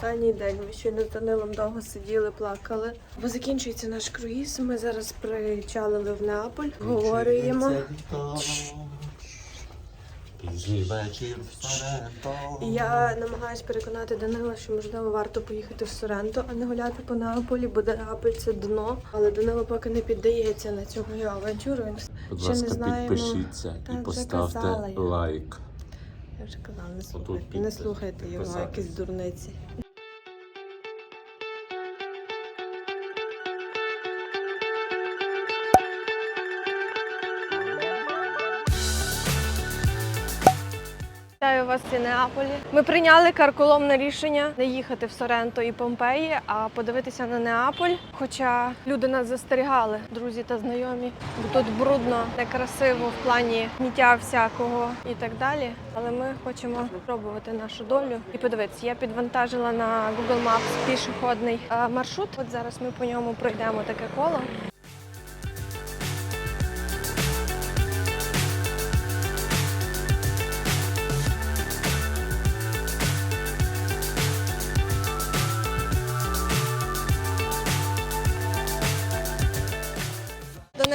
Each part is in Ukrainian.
останній день. Ми щойно з Данилом довго сиділи, плакали. Бо закінчується наш круїз. Ми зараз причалили в Неаполь. Говоримо. І я намагаюся переконати Данила, що можливо варто поїхати в Соренто, а не гуляти по Неаполі, бо Неаполь це дно. Але Данило поки не піддається на цю мою авантюру. Будь ще не ласка, знаємо. підпишіться і поставте лайк. Я вже казала, не слухайте, не слухайте його, якісь дурниці. Вітаю вас в Неаполі. Ми прийняли карколомне рішення не їхати в Соренто і Помпеї, а подивитися на Неаполь. Хоча люди нас застерігали, друзі та знайомі, бо тут брудно, некрасиво в плані сміття всякого і так далі. Але ми хочемо спробувати нашу долю і подивитися. Я підвантажила на Google Maps пішохідний е, маршрут. От зараз ми по ньому пройдемо таке коло.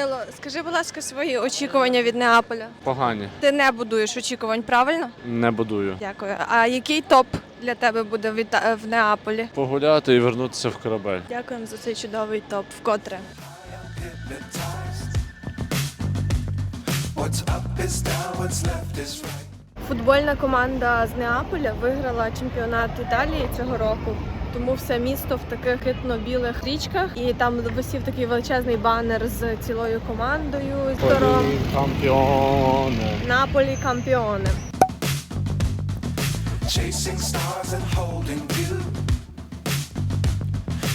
Данило, скажи, будь ласка, свої очікування від Неаполя. Погані. Ти не будуєш очікувань, правильно? Не будую. Дякую. А який топ для тебе буде в, в Неаполі? Погуляти і вернутися в корабель. Дякуємо за цей чудовий топ. Вкотре. Футбольна команда з Неаполя виграла чемпіонат Італії цього року. Тому все місто в таких хитно-білих річках, і там висів такий величезний банер з цілою командою. Кампіони. Наполі кампіони. Chasing stars and holding you.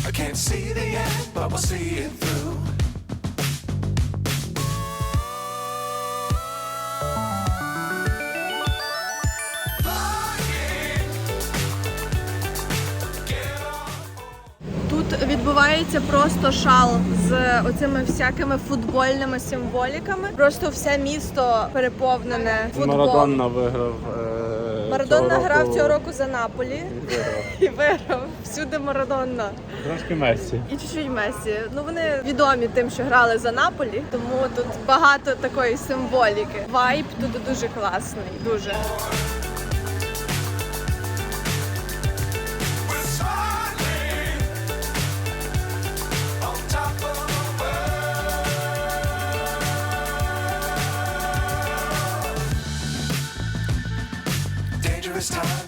I can't see the end, but we'll see it through. Відбувається просто шал з оцими всякими футбольними символіками. Просто все місто переповнене футболом. Марадонна виграв. Е, Марадонна цього грав року. цього року за Наполі і виграв. і виграв. Всюди Марадонна. Трошки Месі. І чуть-чуть Месі. Ну вони відомі тим, що грали за Наполі, тому тут багато такої символіки. Вайб тут дуже класний, дуже.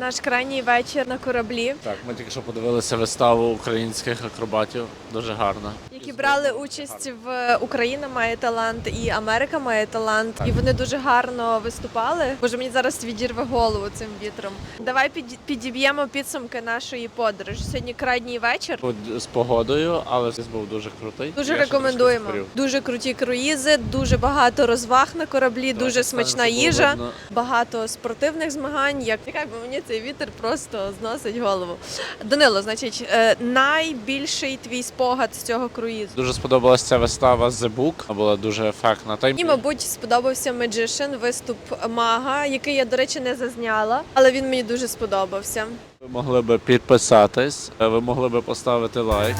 Наш крайній вечір на кораблі, Так, ми тільки що подивилися виставу українських акробатів. Дуже гарно. Які брали участь в Україна має талант і Америка має талант, і вони дуже гарно виступали. Боже, мені зараз відірве голову цим вітром. Давай під- підіб'ємо підсумки нашої подорожі. Сьогодні крайній вечір. З погодою, але він був дуже крутий. Дуже Я ще рекомендуємо. трошки Дуже круті круїзи, дуже багато розваг на кораблі, Так, дуже смачна це їжа, видно. багато спортивних змагань. Як Чекай, бо мені цей вітер просто зносить голову. Данило, значить, е, найбільший твій спогад з цього круїзу. Дуже сподобалася ця вистава The Book. Була дуже ефектна. Та й Мені, мабуть, сподобався Magician, виступ мага, який я, до речі, не зазняла, але він мені дуже сподобався. ви могли би підписатись, ви могли би поставити лайк.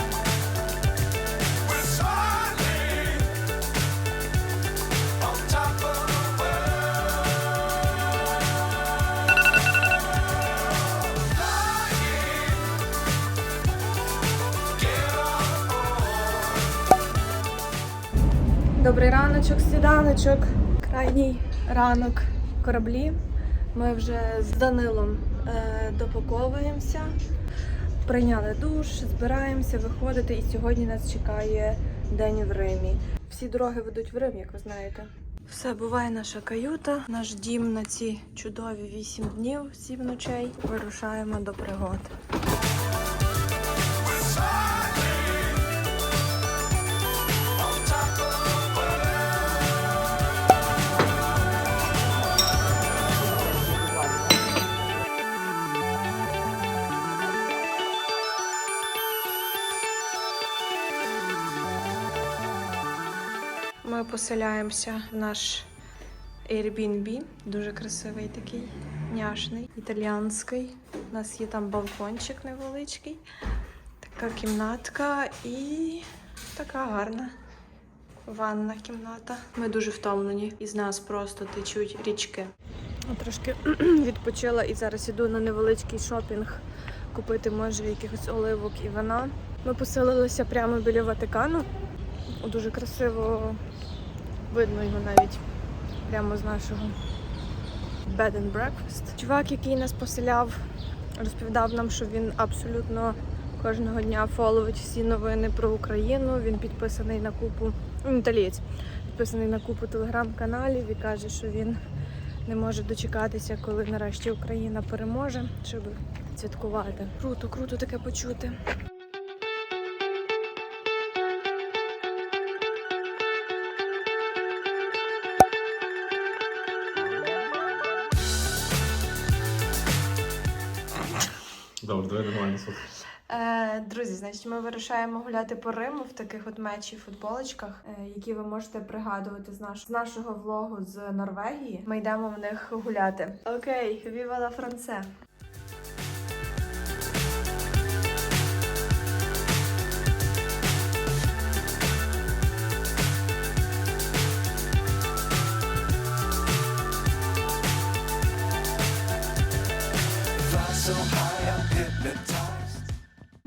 Добрий раночок, сніданочок. Крайній ранок кораблі. Ми вже з Данилом е, допаковуємося, прийняли душ, збираємося виходити. І сьогодні нас чекає день в Римі. Всі дороги ведуть в Рим, як ви знаєте. Все, буває наша каюта, наш дім на ці чудові вісім днів, сім ночей. Вирушаємо до пригод. Ми поселяємося в наш Airbnb, дуже красивий такий, няшний, італіанський. У нас є там балкончик невеличкий, така кімнатка і така гарна ванна кімната. Ми дуже втомлені, із нас просто течуть річки. Трошки відпочила і зараз іду на невеличкий шопінг купити, може, якихось оливок і вина. Ми поселилися прямо біля Ватикану. Дуже красиво видно його навіть прямо з нашого bed and breakfast. Чувак, який нас поселяв, розповідав нам, що він абсолютно кожного дня фоловить всі новини про Україну. Він підписаний на купу, він італієць, підписаний на купу телеграм-каналів і каже, що він не може дочекатися, коли нарешті Україна переможе, щоб святкувати. Круто, круто таке почути. Давай нормально. Е, друзі, значить, ми вирішаємо гуляти по Риму в таких от мечі футболочках, е, які ви можете пригадувати з, наш, з нашого влогу з Норвегії. Ми йдемо в них гуляти. Окей, віва ла Франце! So high.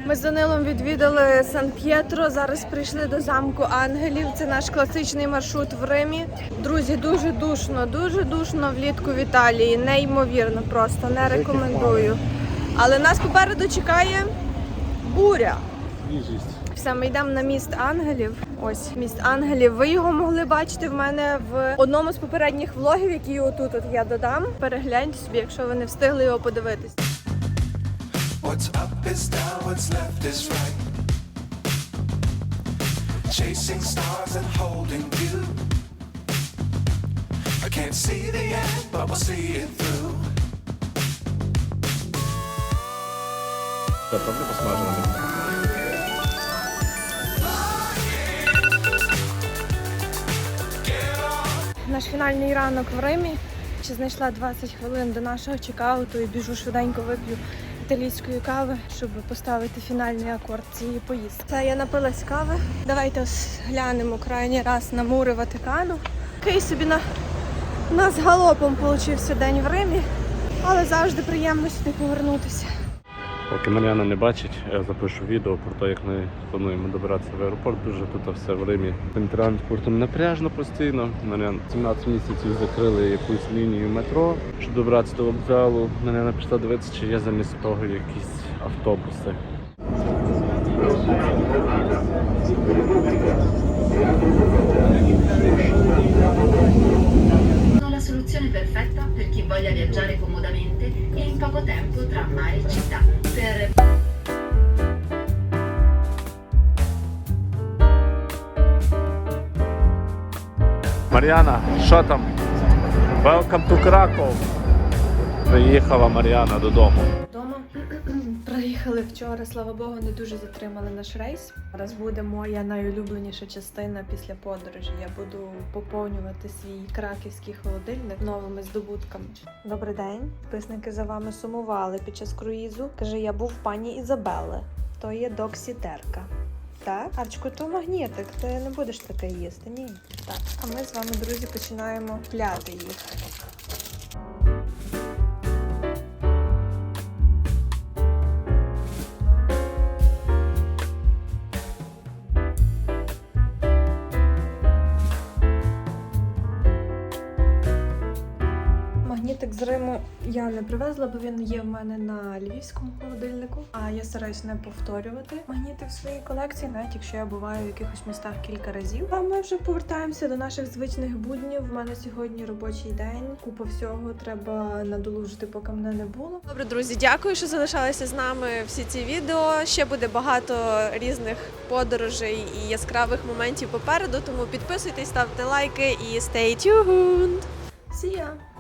Ми з Данилом відвідали Сан-П'єтро. Зараз прийшли до замку ангелів. Це наш класичний маршрут в Римі. Друзі, дуже душно, дуже душно влітку в Італії. Неймовірно, просто не рекомендую. Але нас попереду чекає буря. Все, ми йдемо на міст ангелів. Ось міст ангелів. Ви його могли бачити в мене в одному з попередніх влогів, які отут от я додам. Перегляньте собі, якщо ви не встигли його подивитись. What's up is down, what's left is right. Chasing stars and holding you. I can't see the end, but we'll see it through. Посмажена? Наш фінальний ранок в Римі. Чи знайшла 20 хвилин до нашого чекауту і біжу швиденько вип'ю італійської кави, щоб поставити фінальний акорд цієї поїздки. Це я напилась кави. Давайте глянемо крайній раз на мури Ватикану. Такий собі на нас галопом получився день в Римі, але завжди приємно сюди повернутися. Поки Мар'яна не бачить, я запишу відео про те, як ми плануємо добиратися в аеропорт. Дуже тут все в Римі. Тим транспортом напряжно постійно. Мар'яна 17 місяців закрили якусь лінію метро, щоб добратися до вокзалу. Мар'яна пішла дивитися, чи є замість того якісь автобуси. La soluzione perfetta per chi voglia viaggiare comodamente e in poco tempo tra mare e città. Мар'яна, що там? Welcome to Krakow. Приїхала Мар'яна додому. Дома приїхали вчора, слава Богу, не дуже затримали наш рейс. Зараз буде моя найулюбленіша частина після подорожі. Я буду поповнювати свій краківський холодильник новими здобутками. Добрий день. Підписники за вами сумували під час круїзу. Каже, я був в пані Ізабели. То є доксітерка. Так, Арчко, то магнітик, ти не будеш таке їсти, ні. Так, а ми з вами, друзі, починаємо пляти їх. Магнітик з Риму я не привезла, бо він є в мене на львівському холодильнику. А я стараюсь не повторювати магніти в своїй колекції, навіть якщо я буваю в якихось містах кілька разів. А ми вже повертаємося до наших звичних буднів. В мене сьогодні робочий день. Купа всього треба надолужити, поки мене не було. Добре, друзі, дякую, що залишалися з нами всі ці відео. Ще буде багато різних подорожей і яскравих моментів попереду. Тому підписуйтесь, ставте лайки і stay tuned! See ya!